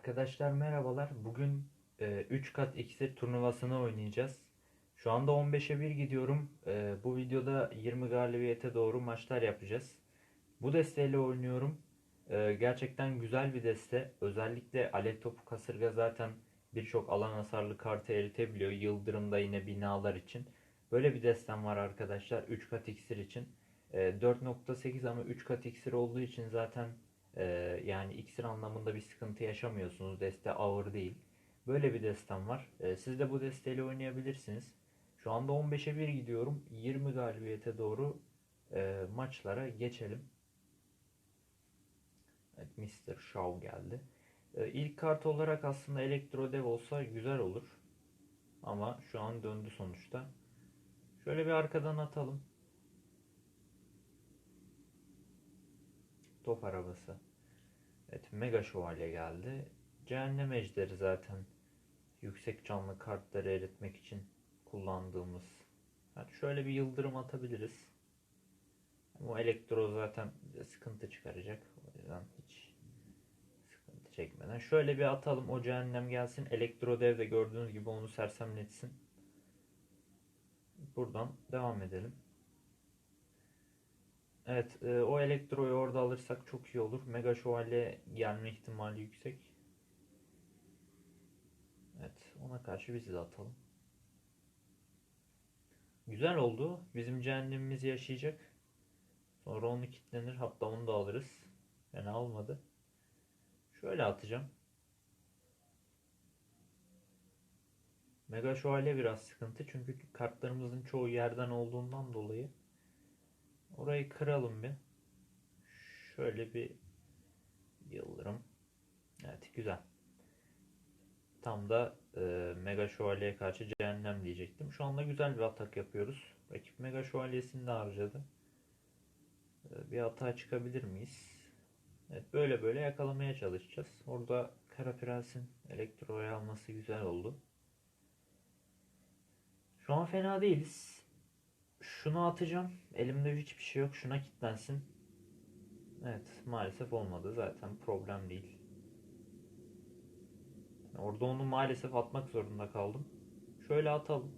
Arkadaşlar merhabalar. Bugün e, 3 kat iksir turnuvasını oynayacağız. Şu anda 15'e 1 gidiyorum. E, bu videoda 20 galibiyete doğru maçlar yapacağız. Bu desteyle oynuyorum. E, gerçekten güzel bir deste. Özellikle alev topu kasırga zaten birçok alan hasarlı kartı eritebiliyor. Yıldırımda yine binalar için. Böyle bir destem var arkadaşlar 3 kat iksir için. E, 4.8 ama 3 kat iksir olduğu için zaten ee, yani iksir anlamında bir sıkıntı yaşamıyorsunuz. Deste ağır değil. Böyle bir destem var. Ee, siz de bu desteyle oynayabilirsiniz. Şu anda 15'e 1 gidiyorum. 20 galibiyete doğru e, maçlara geçelim. Evet, Mr. Shaw geldi. Ee, ilk kart olarak aslında Elektro Dev olsa güzel olur. Ama şu an döndü sonuçta. Şöyle bir arkadan atalım. Top arabası. Evet Mega Şövalye geldi. Cehennem Ejderi zaten yüksek canlı kartları eritmek için kullandığımız. Yani şöyle bir yıldırım atabiliriz. O elektro zaten sıkıntı çıkaracak. O yüzden hiç sıkıntı çekmeden. Şöyle bir atalım. O cehennem gelsin. Elektro dev de gördüğünüz gibi onu sersemletsin. Buradan devam edelim. Evet, e, o elektroyu orada alırsak çok iyi olur. Mega Şövalye gelme ihtimali yüksek. Evet, ona karşı bizi de atalım. Güzel oldu. Bizim cehennemimiz yaşayacak. Sonra onu kilitlenir. Hatta onu da alırız. Yani almadı. Şöyle atacağım. Mega Şövalye biraz sıkıntı. Çünkü kartlarımızın çoğu yerden olduğundan dolayı. Orayı kıralım bir. Şöyle bir yıldırım. Evet güzel. Tam da e, Mega Şövalye'ye karşı cehennem diyecektim. Şu anda güzel bir atak yapıyoruz. Rakip Mega Şövalyesini de harcadı. E, bir hata çıkabilir miyiz? Evet böyle böyle yakalamaya çalışacağız. Orada Kara Prens'in elektroyu alması güzel oldu. Şu an fena değiliz. Şunu atacağım. Elimde hiçbir şey yok. Şuna kilitlensin. Evet maalesef olmadı. Zaten problem değil. Orada onu maalesef atmak zorunda kaldım. Şöyle atalım.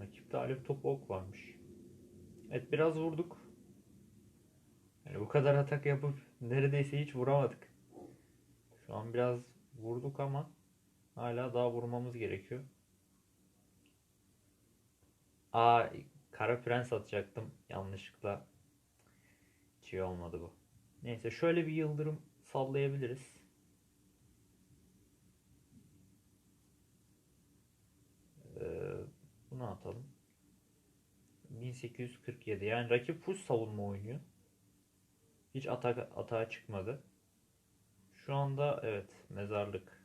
Rakipte alev topu ok varmış. Evet biraz vurduk. Yani bu kadar atak yapıp neredeyse hiç vuramadık. Şu an biraz vurduk ama hala daha vurmamız gerekiyor. Aa Kara Prens atacaktım. Yanlışlıkla iyi olmadı bu. Neyse şöyle bir yıldırım sallayabiliriz. Ee, bunu atalım. 1847 yani rakip full savunma oynuyor. Hiç atak atağa çıkmadı. Şu anda evet mezarlık.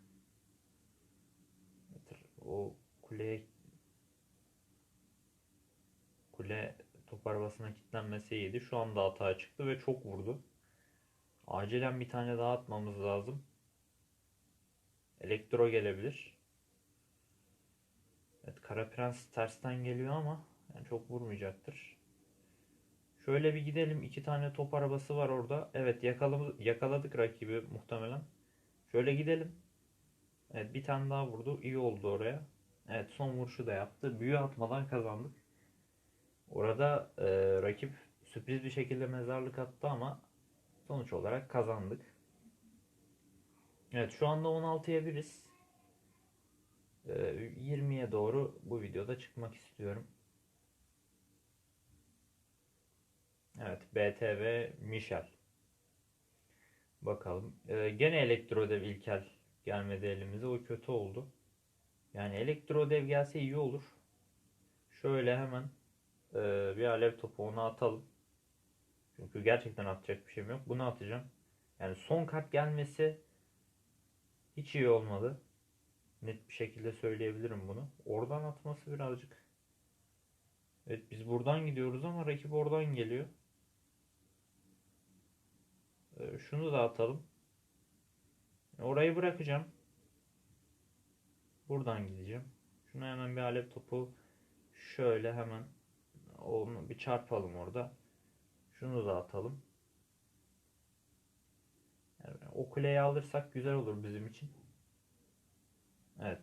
O kuleye kule top arabasına kilitlenmesi iyiydi. Şu anda hata çıktı ve çok vurdu. Acilen bir tane daha atmamız lazım. Elektro gelebilir. Evet Kara Prens tersten geliyor ama yani çok vurmayacaktır. Şöyle bir gidelim. İki tane top arabası var orada. Evet yakaladık, yakaladık rakibi muhtemelen. Şöyle gidelim. Evet bir tane daha vurdu. İyi oldu oraya. Evet son vuruşu da yaptı. Büyü atmadan kazandık. Orada e, rakip sürpriz bir şekilde mezarlık attı ama sonuç olarak kazandık. Evet şu anda 16'ya biriz. E, 20'ye doğru bu videoda çıkmak istiyorum. Evet BTV Michel. Bakalım. E, gene elektrodev İlkel gelmedi elimize. O kötü oldu. Yani elektrodev gelse iyi olur. Şöyle hemen ee, bir alev topu onu atalım. Çünkü gerçekten atacak bir şeyim yok. Bunu atacağım. Yani son kart gelmesi hiç iyi olmadı. Net bir şekilde söyleyebilirim bunu. Oradan atması birazcık. Evet biz buradan gidiyoruz ama rakip oradan geliyor. Ee, şunu da atalım. Orayı bırakacağım. Buradan gideceğim. Şuna hemen bir alev topu şöyle hemen onu bir çarpalım orada. Şunu da atalım. o kuleyi alırsak güzel olur bizim için. Evet.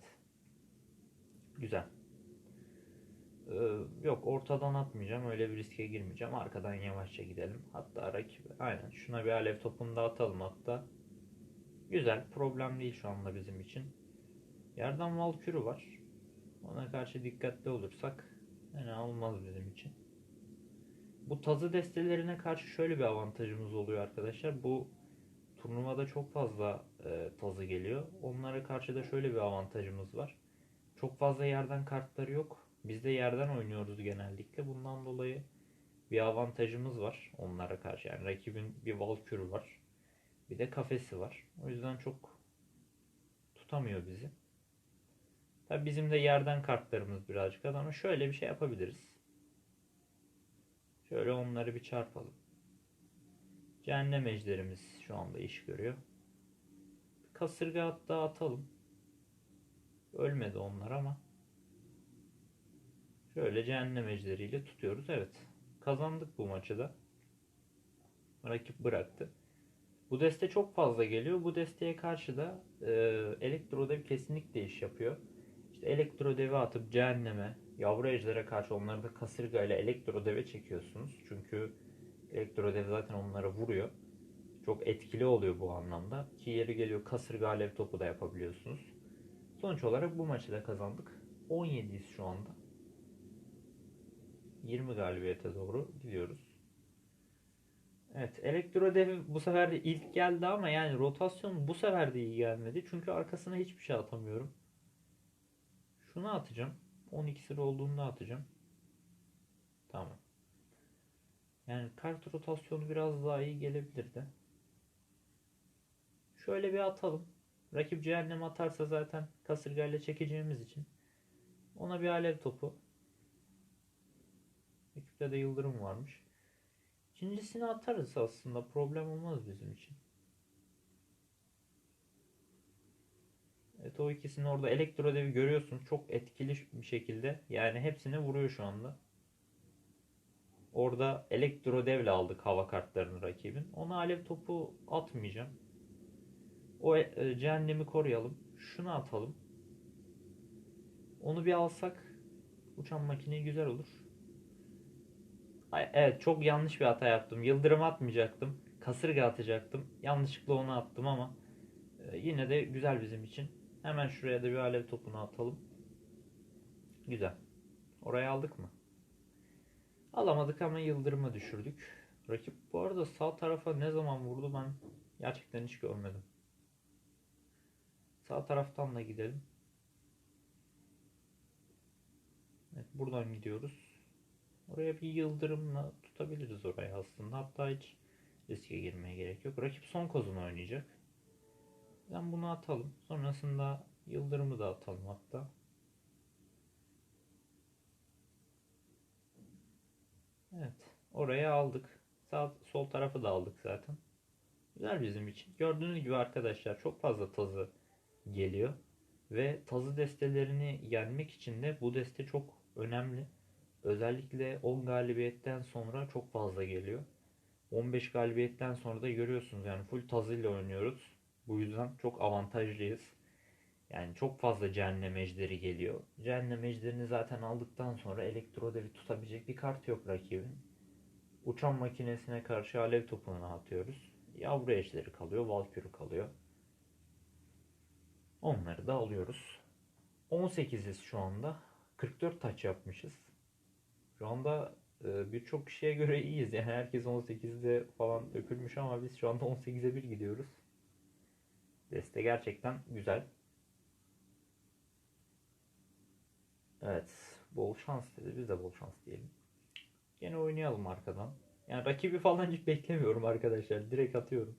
Güzel. Ee, yok ortadan atmayacağım. Öyle bir riske girmeyeceğim. Arkadan yavaşça gidelim. Hatta rakip aynen şuna bir alev topunu da atalım hatta. Güzel. Problem değil şu anda bizim için. Yerden Valkürü var. Ona karşı dikkatli olursak fena olmaz bizim için. Bu tazı destelerine karşı şöyle bir avantajımız oluyor arkadaşlar. Bu turnuvada çok fazla e, tazı geliyor. Onlara karşı da şöyle bir avantajımız var. Çok fazla yerden kartları yok. Biz de yerden oynuyoruz genellikle. Bundan dolayı bir avantajımız var onlara karşı. Yani rakibin bir Valkürü var. Bir de kafesi var. O yüzden çok tutamıyor bizi. Tabi bizim de yerden kartlarımız birazcık az ama şöyle bir şey yapabiliriz. Şöyle onları bir çarpalım. Cehennem ejderimiz şu anda iş görüyor. Kasırga hatta atalım. Ölmedi onlar ama. Şöyle cehennem ejderiyle tutuyoruz. Evet. Kazandık bu maçı da. Rakip bıraktı. Bu deste çok fazla geliyor. Bu desteğe karşı da e, elektrodev kesinlikle iş yapıyor. İşte elektrodevi atıp cehenneme, yavru ejdere karşı onları da kasırga ile elektrodeve çekiyorsunuz. Çünkü elektrodev zaten onlara vuruyor. Çok etkili oluyor bu anlamda. Ki yeri geliyor kasırga alev topu da yapabiliyorsunuz. Sonuç olarak bu maçı da kazandık. 17'yiz şu anda. 20 galibiyete doğru gidiyoruz. Evet, elektrodev bu sefer de ilk geldi ama yani rotasyon bu sefer de iyi gelmedi. Çünkü arkasına hiçbir şey atamıyorum. Şunu atacağım. 12 sıra olduğunda atacağım. Tamam. Yani kart rotasyonu biraz daha iyi gelebilirdi. Şöyle bir atalım. Rakip cehennem atarsa zaten kasırgayla çekeceğimiz için ona bir alev topu. Rakipte de yıldırım varmış. İkincisini atarız aslında. Problem olmaz bizim için. O ikisini orada elektro devi görüyorsunuz. Çok etkili bir şekilde. Yani hepsini vuruyor şu anda. Orada elektro devle aldık hava kartlarını rakibin. Ona alev topu atmayacağım. O e, cehennemi koruyalım. Şunu atalım. Onu bir alsak uçan makine güzel olur. Ay, evet çok yanlış bir hata yaptım. Yıldırım atmayacaktım. Kasırga atacaktım. Yanlışlıkla onu attım ama e, yine de güzel bizim için. Hemen şuraya da bir alev topunu atalım. Güzel. Oraya aldık mı? Alamadık ama yıldırıma düşürdük. Rakip bu arada sağ tarafa ne zaman vurdu ben gerçekten hiç görmedim. Sağ taraftan da gidelim. Evet, buradan gidiyoruz. Oraya bir yıldırımla tutabiliriz orayı aslında. Hatta hiç riske girmeye gerek yok. Rakip son kozunu oynayacak. Ben bunu atalım. Sonrasında yıldırımı da atalım hatta. Evet. Oraya aldık. Sağ, sol tarafı da aldık zaten. Güzel bizim için. Gördüğünüz gibi arkadaşlar çok fazla tazı geliyor. Ve tazı destelerini yenmek için de bu deste çok önemli. Özellikle 10 galibiyetten sonra çok fazla geliyor. 15 galibiyetten sonra da görüyorsunuz yani full tazıyla oynuyoruz. Bu yüzden çok avantajlıyız. Yani çok fazla cehennem ejderi geliyor. Cehennem ejderini zaten aldıktan sonra elektrodevi tutabilecek bir kart yok rakibin. Uçan makinesine karşı alev topunu atıyoruz. Yavru ejderi kalıyor, valkürü kalıyor. Onları da alıyoruz. 18'iz şu anda. 44 taç yapmışız. Şu anda e, birçok kişiye göre iyiyiz. Yani herkes 18'de falan dökülmüş ama biz şu anda 18'e 1 gidiyoruz. Deste gerçekten güzel. Evet. Bol şans dedi. Biz de bol şans diyelim. Yine oynayalım arkadan. Yani rakibi falan hiç beklemiyorum arkadaşlar. Direkt atıyorum.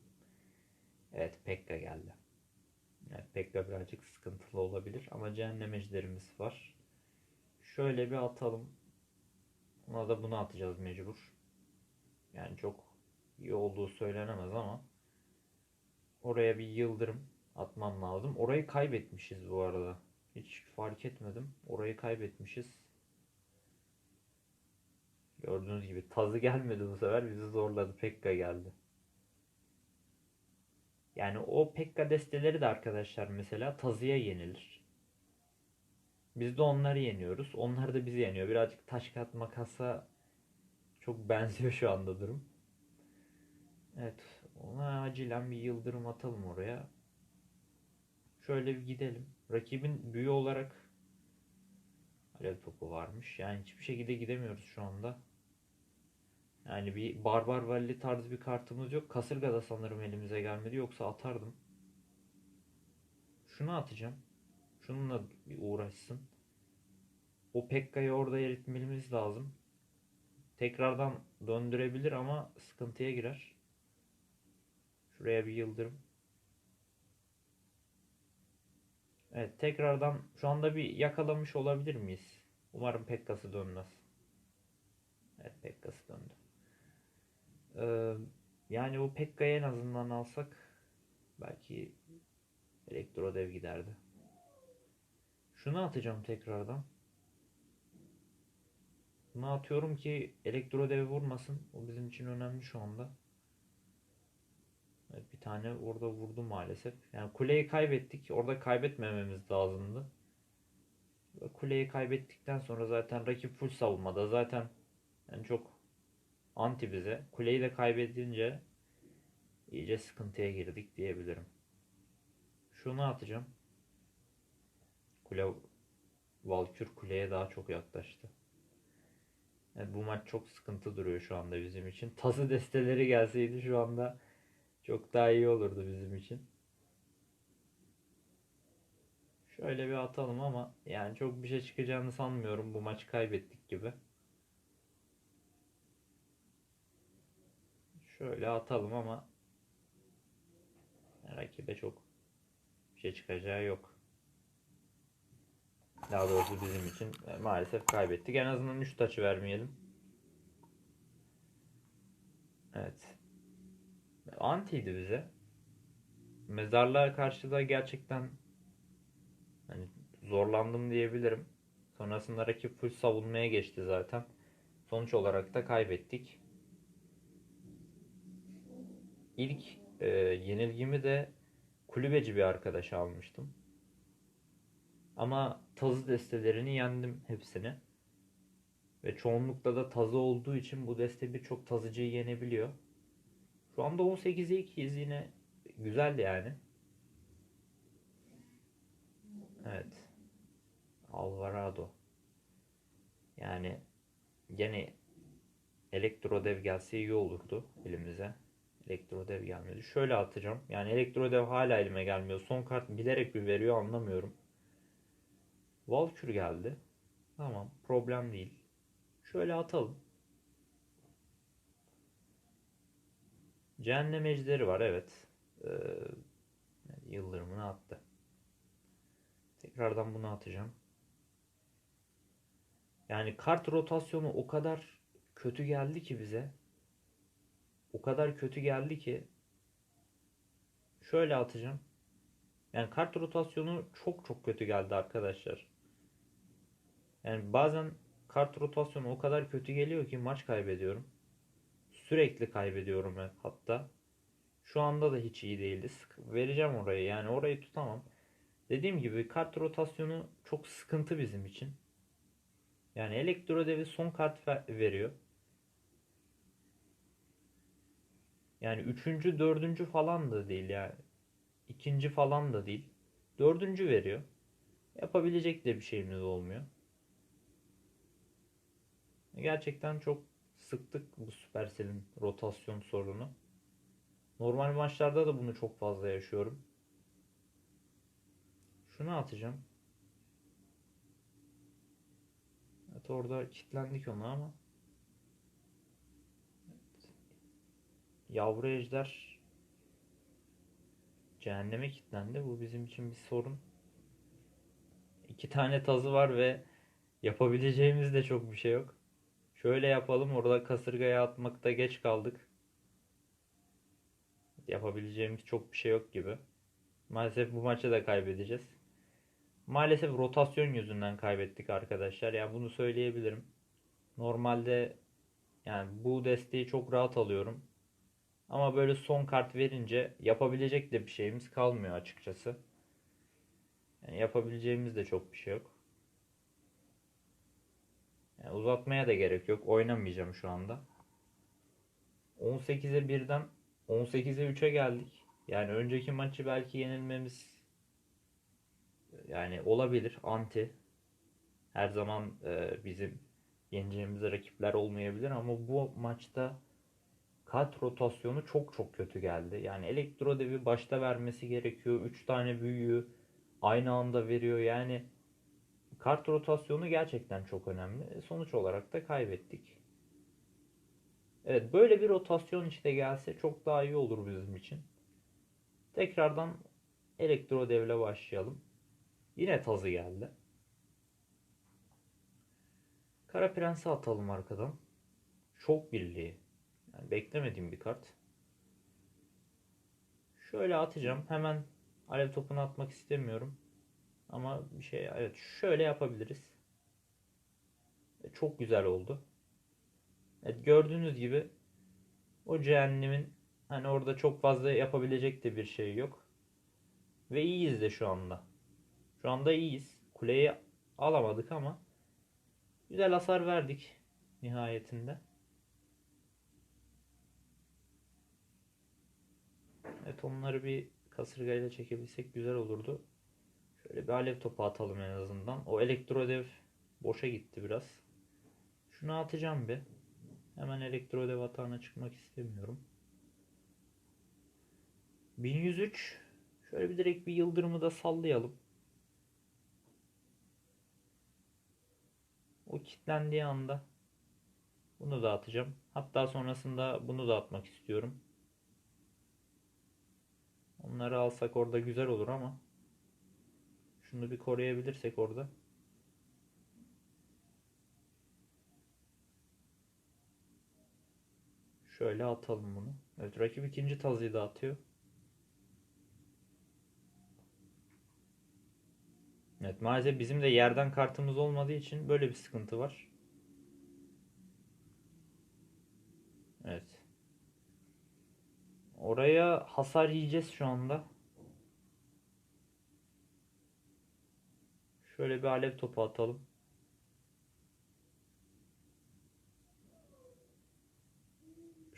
Evet Pekka geldi. Evet Pekka birazcık sıkıntılı olabilir. Ama cehennem ejderimiz var. Şöyle bir atalım. Ona da bunu atacağız mecbur. Yani çok iyi olduğu söylenemez ama oraya bir yıldırım atmam lazım. Orayı kaybetmişiz bu arada. Hiç fark etmedim. Orayı kaybetmişiz. Gördüğünüz gibi tazı gelmedi bu sefer. Bizi zorladı. Pekka geldi. Yani o Pekka desteleri de arkadaşlar mesela tazıya yenilir. Biz de onları yeniyoruz. Onlar da bizi yeniyor. Birazcık taş kat makasa çok benziyor şu anda durum. Evet. Ona acilen bir yıldırım atalım oraya. Şöyle bir gidelim. Rakibin büyü olarak alev topu varmış. Yani hiçbir şekilde gidemiyoruz şu anda. Yani bir barbar valli tarzı bir kartımız yok. Kasırga da sanırım elimize gelmedi. Yoksa atardım. Şunu atacağım. Şununla bir uğraşsın. O Pekka'yı orada eritmemiz lazım. Tekrardan döndürebilir ama sıkıntıya girer. Şuraya yıldırım. Evet tekrardan şu anda bir yakalamış olabilir miyiz? Umarım Pekka'sı dönmez. Evet Pekka'sı döndü. Ee, yani o Pekka'yı en azından alsak belki elektro dev giderdi. Şunu atacağım tekrardan. Bunu atıyorum ki elektro dev vurmasın. O bizim için önemli şu anda. Bir tane orada vurdu maalesef. Yani kuleyi kaybettik. Orada kaybetmememiz lazımdı. Kuleyi kaybettikten sonra zaten rakip full savunmada. Zaten yani çok anti bize. Kuleyi de kaybedince iyice sıkıntıya girdik diyebilirim. Şunu atacağım. Kule Valkür kuleye daha çok yaklaştı. Evet, bu maç çok sıkıntı duruyor şu anda bizim için. Tası desteleri gelseydi şu anda çok daha iyi olurdu bizim için. Şöyle bir atalım ama yani çok bir şey çıkacağını sanmıyorum. Bu maçı kaybettik gibi. Şöyle atalım ama rakibe çok bir şey çıkacağı yok. Daha doğrusu bizim için e, maalesef kaybettik. En azından 3 taçı vermeyelim. Evet. Antiydi bize. Mezarlığa karşı da gerçekten hani zorlandım diyebilirim. Sonrasında rakip full savunmaya geçti zaten. Sonuç olarak da kaybettik. İlk e, yenilgimi de kulübeci bir arkadaş almıştım. Ama tazı destelerini yendim hepsini. Ve çoğunlukla da tazı olduğu için bu deste birçok tazıcıyı yenebiliyor. Şu anda 18'e 2'yiz yine güzel yani. Evet. Alvarado. Yani gene elektro dev gelse iyi olurdu elimize. Elektro dev gelmedi. Şöyle atacağım. Yani elektro dev hala elime gelmiyor. Son kart bilerek bir veriyor anlamıyorum. Valkür geldi. Tamam problem değil. Şöyle atalım. Cehennem ejderi var evet. Ee, yıldırımını attı. Tekrardan bunu atacağım. Yani kart rotasyonu o kadar kötü geldi ki bize. O kadar kötü geldi ki şöyle atacağım. Yani kart rotasyonu çok çok kötü geldi arkadaşlar. Yani bazen kart rotasyonu o kadar kötü geliyor ki maç kaybediyorum. Sürekli kaybediyorum hatta. Şu anda da hiç iyi değildi. Vereceğim orayı. Yani orayı tutamam. Dediğim gibi kart rotasyonu çok sıkıntı bizim için. Yani elektro devi son kart veriyor. Yani üçüncü, dördüncü falan da değil yani. ikinci falan da değil. Dördüncü veriyor. Yapabilecek de bir şeyimiz olmuyor. Gerçekten çok sıktık bu Supercell'in rotasyon sorunu. Normal maçlarda da bunu çok fazla yaşıyorum. Şunu atacağım. Evet orada kilitlendik ona ama. Yavru ejder cehenneme kilitlendi. Bu bizim için bir sorun. İki tane tazı var ve yapabileceğimiz de çok bir şey yok. Şöyle yapalım. Orada kasırgaya atmakta geç kaldık. Yapabileceğimiz çok bir şey yok gibi. Maalesef bu maçı da kaybedeceğiz. Maalesef rotasyon yüzünden kaybettik arkadaşlar. Yani bunu söyleyebilirim. Normalde yani bu desteği çok rahat alıyorum. Ama böyle son kart verince yapabilecek de bir şeyimiz kalmıyor açıkçası. Yani yapabileceğimiz de çok bir şey yok. Yani uzatmaya da gerek yok. Oynamayacağım şu anda. 18'e 1'den 18'e 3'e geldik. Yani önceki maçı belki yenilmemiz yani olabilir. Anti. Her zaman e, bizim yeneceğimiz rakipler olmayabilir ama bu maçta kart rotasyonu çok çok kötü geldi. Yani elektro devi başta vermesi gerekiyor. 3 tane büyüğü aynı anda veriyor. Yani kart rotasyonu gerçekten çok önemli. E, Sonuç olarak da kaybettik. Evet böyle bir rotasyon işte gelse çok daha iyi olur bizim için. Tekrardan elektro devle başlayalım. Yine tazı geldi. Kara Prens'i atalım arkadan. Şok birliği. Yani beklemediğim bir kart. Şöyle atacağım. Hemen alev topunu atmak istemiyorum. Ama bir şey evet şöyle yapabiliriz. E, Çok güzel oldu. Evet gördüğünüz gibi o cehennemin hani orada çok fazla yapabilecek de bir şey yok. Ve iyiyiz de şu anda. Şu anda iyiyiz. Kuleyi alamadık ama güzel hasar verdik nihayetinde. Evet onları bir kasırgayla çekebilsek güzel olurdu. Şöyle bir alev topu atalım en azından. O elektrodev boşa gitti biraz. Şunu atacağım bir. Hemen elektrodev atağına çıkmak istemiyorum. 1103 Şöyle bir direkt bir yıldırımı da sallayalım. O kilitlendiği anda bunu da atacağım. Hatta sonrasında bunu da atmak istiyorum. Onları alsak orada güzel olur ama şunu bir koruyabilirsek orada. Şöyle atalım bunu. Evet rakip ikinci tazıyı da atıyor. Evet maalesef bizim de yerden kartımız olmadığı için böyle bir sıkıntı var. Evet. Oraya hasar yiyeceğiz şu anda. Şöyle bir alev topu atalım.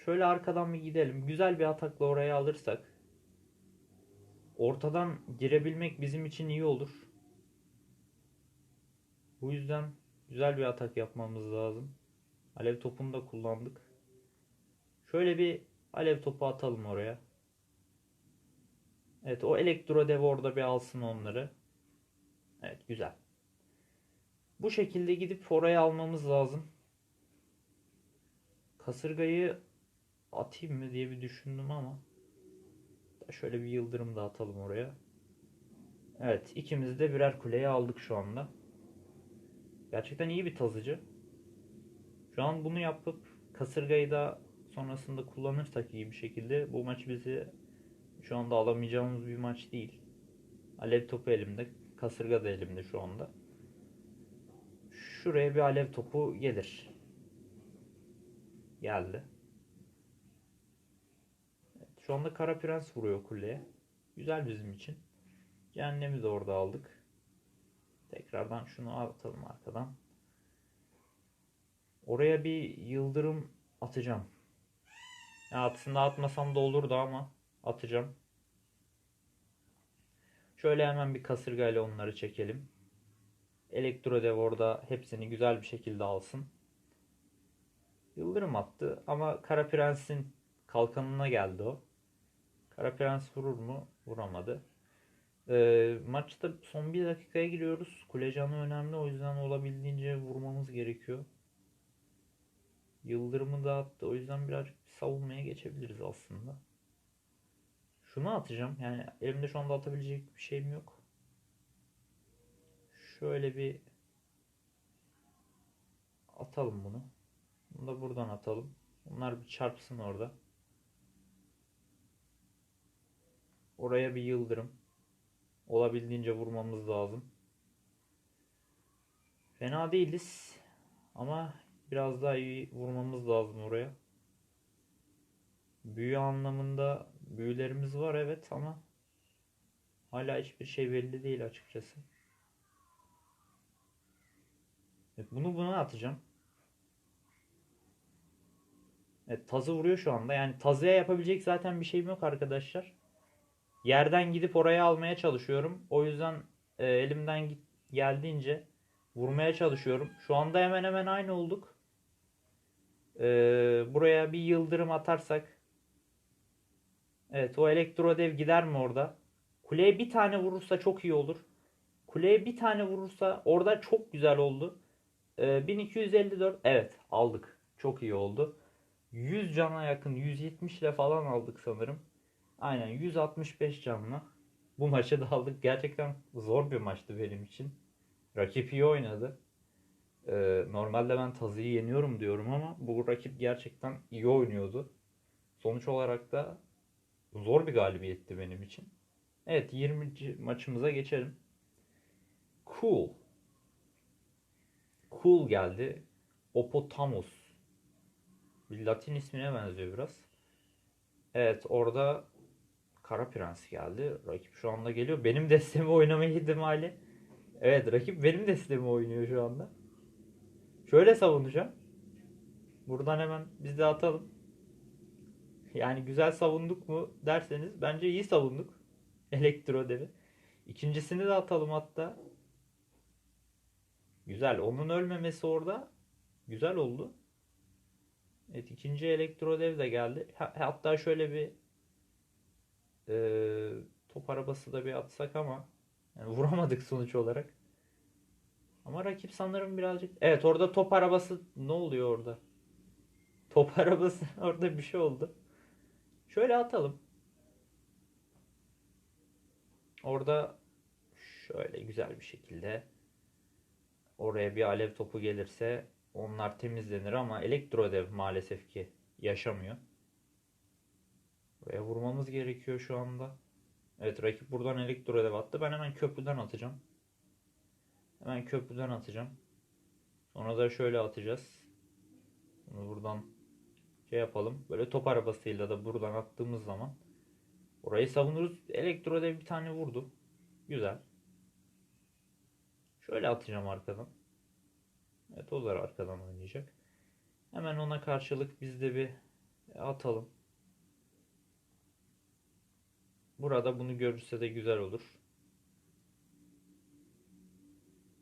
Şöyle arkadan bir gidelim. Güzel bir atakla oraya alırsak. Ortadan girebilmek bizim için iyi olur. Bu yüzden güzel bir atak yapmamız lazım. Alev topunu da kullandık. Şöyle bir alev topu atalım oraya. Evet o elektro dev orada bir alsın onları. Evet güzel. Bu şekilde gidip oraya almamız lazım. Kasırgayı atayım mı diye bir düşündüm ama şöyle bir yıldırım da atalım oraya. Evet ikimiz de birer kuleyi aldık şu anda. Gerçekten iyi bir tazıcı. Şu an bunu yapıp kasırgayı da sonrasında kullanırsak iyi bir şekilde bu maç bizi şu anda alamayacağımız bir maç değil. Alev topu elimde, kasırga da elimde şu anda. Şuraya bir alev topu gelir. Geldi. Evet, şu anda Kara Prens vuruyor kuleye. Güzel bizim için. Cehennemi de orada aldık. Tekrardan şunu atalım arkadan. Oraya bir yıldırım atacağım. Ya aslında atmasam da olurdu ama atacağım. Şöyle hemen bir kasırgayla onları çekelim. Elektrodev orada hepsini güzel bir şekilde alsın. Yıldırım attı ama Kara Prens'in kalkanına geldi o. Kara Prens vurur mu? Vuramadı. Ee, maçta son bir dakikaya giriyoruz. Kule canı önemli o yüzden olabildiğince vurmamız gerekiyor. Yıldırımı da attı. O yüzden birazcık savunmaya geçebiliriz aslında. Şunu atacağım. Yani elimde şu anda atabilecek bir şeyim yok. Şöyle bir atalım bunu. Bunu da buradan atalım. Bunlar bir çarpsın orada. Oraya bir yıldırım. Olabildiğince vurmamız lazım. Fena değiliz. Ama biraz daha iyi vurmamız lazım oraya. Büyü anlamında büyülerimiz var evet ama hala hiçbir şey belli değil açıkçası. Evet, bunu buna atacağım. Evet, tazı vuruyor şu anda. Yani tazıya yapabilecek zaten bir şeyim yok arkadaşlar. Yerden gidip oraya almaya çalışıyorum. O yüzden e, elimden git, geldiğince vurmaya çalışıyorum. Şu anda hemen hemen aynı olduk. E, buraya bir yıldırım atarsak. Evet o elektrodev gider mi orada? Kuleye bir tane vurursa çok iyi olur. Kuleye bir tane vurursa orada çok güzel oldu. E, 1254 evet aldık. Çok iyi oldu. 100 cana yakın 170 ile falan aldık sanırım. Aynen 165 canla. Bu maçı da aldık. Gerçekten zor bir maçtı benim için. Rakip iyi oynadı. Ee, normalde ben Tazı'yı yeniyorum diyorum ama bu rakip gerçekten iyi oynuyordu. Sonuç olarak da zor bir galibiyetti benim için. Evet 20. maçımıza geçelim. Cool. Cool geldi. Opotamus. Bir Latin ismine benziyor biraz. Evet orada Kara Prens geldi. Rakip şu anda geliyor. Benim destemi oynama ihtimali. Evet rakip benim destemi oynuyor şu anda. Şöyle savunacağım. Buradan hemen biz de atalım. Yani güzel savunduk mu derseniz bence iyi savunduk. Elektro devi. İkincisini de atalım hatta. Güzel. Onun ölmemesi orada güzel oldu. Evet ikinci elektrodev de geldi. Hatta şöyle bir e, top arabası da bir atsak ama yani vuramadık sonuç olarak. Ama rakip sanırım birazcık... Evet orada top arabası ne oluyor orada? Top arabası orada bir şey oldu. Şöyle atalım. Orada şöyle güzel bir şekilde oraya bir alev topu gelirse onlar temizlenir ama elektrodev maalesef ki yaşamıyor. Buraya vurmamız gerekiyor şu anda. Evet rakip buradan elektrodev attı. Ben hemen köprüden atacağım. Hemen köprüden atacağım. Sonra da şöyle atacağız. Bunu buradan şey yapalım. Böyle top arabasıyla da buradan attığımız zaman orayı savunuruz. Elektrodev bir tane vurdu. Güzel. Şöyle atacağım arkadan. Evet o da arkadan oynayacak. Hemen ona karşılık biz de bir atalım. Burada bunu görürse de güzel olur.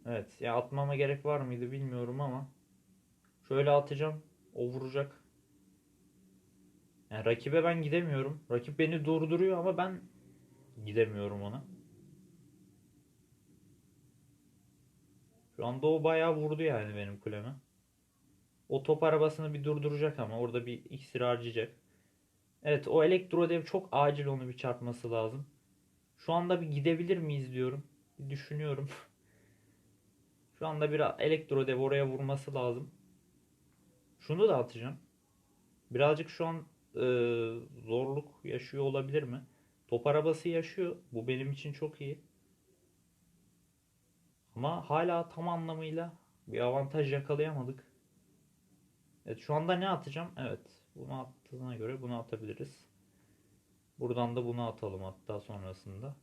Evet ya atmama gerek var mıydı bilmiyorum ama şöyle atacağım. O vuracak. Yani rakibe ben gidemiyorum. Rakip beni durduruyor ama ben gidemiyorum ona. Şu anda o bayağı vurdu yani benim kuleme. O top arabasını bir durduracak ama orada bir iksir harcayacak. Evet o elektrodev çok acil onu bir çarpması lazım. Şu anda bir gidebilir miyiz diyorum. Bir düşünüyorum. Şu anda bir elektrodev oraya vurması lazım. Şunu da atacağım. Birazcık şu an e, zorluk yaşıyor olabilir mi? Top arabası yaşıyor. Bu benim için çok iyi. Ama hala tam anlamıyla bir avantaj yakalayamadık. Evet şu anda ne atacağım? Evet bunu attığına göre bunu atabiliriz. Buradan da bunu atalım hatta sonrasında.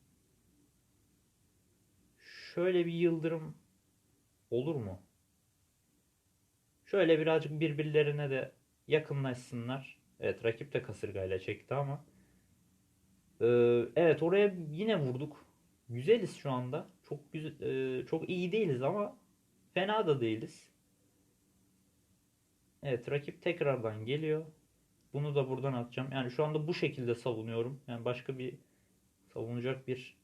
Şöyle bir yıldırım olur mu? Şöyle birazcık birbirlerine de yakınlaşsınlar. Evet rakip de kasırgayla çekti ama. Ee, evet oraya yine vurduk. Güzeliz şu anda. Çok güzel, e, çok iyi değiliz ama fena da değiliz. Evet rakip tekrardan geliyor. Bunu da buradan atacağım. Yani şu anda bu şekilde savunuyorum. Yani başka bir savunacak bir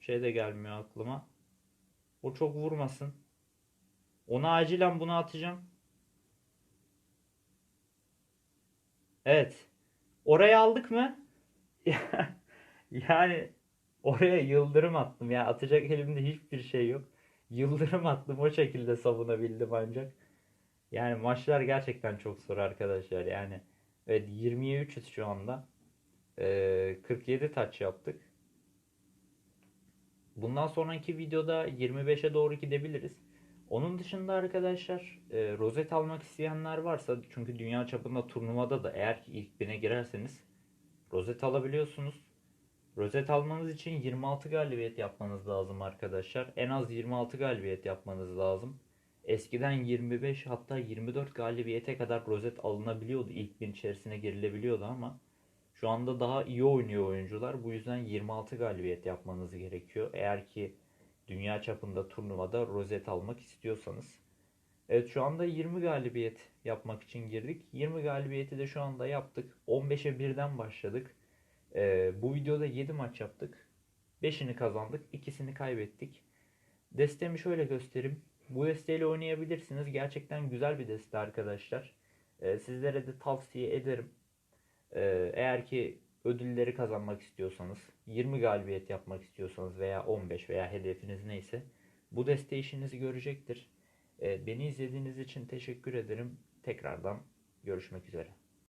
şey de gelmiyor aklıma. O çok vurmasın. Ona acilen bunu atacağım. Evet. Oraya aldık mı? yani oraya yıldırım attım. Ya atacak elimde hiçbir şey yok. Yıldırım attım o şekilde savunabildim ancak. Yani maçlar gerçekten çok zor arkadaşlar. Yani evet 20'ye 3'üz şu anda. Ee, 47 taç yaptık. Bundan sonraki videoda 25'e doğru gidebiliriz. Onun dışında arkadaşlar e, rozet almak isteyenler varsa çünkü dünya çapında turnuvada da eğer ilk bine girerseniz rozet alabiliyorsunuz. Rozet almanız için 26 galibiyet yapmanız lazım arkadaşlar. En az 26 galibiyet yapmanız lazım. Eskiden 25 hatta 24 galibiyete kadar rozet alınabiliyordu. İlk bin içerisine girilebiliyordu ama şu anda daha iyi oynuyor oyuncular. Bu yüzden 26 galibiyet yapmanız gerekiyor. Eğer ki dünya çapında turnuvada rozet almak istiyorsanız. Evet şu anda 20 galibiyet yapmak için girdik. 20 galibiyeti de şu anda yaptık. 15'e 1'den başladık. Ee, bu videoda 7 maç yaptık. 5'ini kazandık, ikisini kaybettik. Destemi şöyle göstereyim. Bu desteğiyle oynayabilirsiniz. Gerçekten güzel bir deste arkadaşlar. Ee, sizlere de tavsiye ederim. Ee, eğer ki ödülleri kazanmak istiyorsanız, 20 galibiyet yapmak istiyorsanız veya 15 veya hedefiniz neyse bu deste işinizi görecektir. Ee, beni izlediğiniz için teşekkür ederim. Tekrardan görüşmek üzere.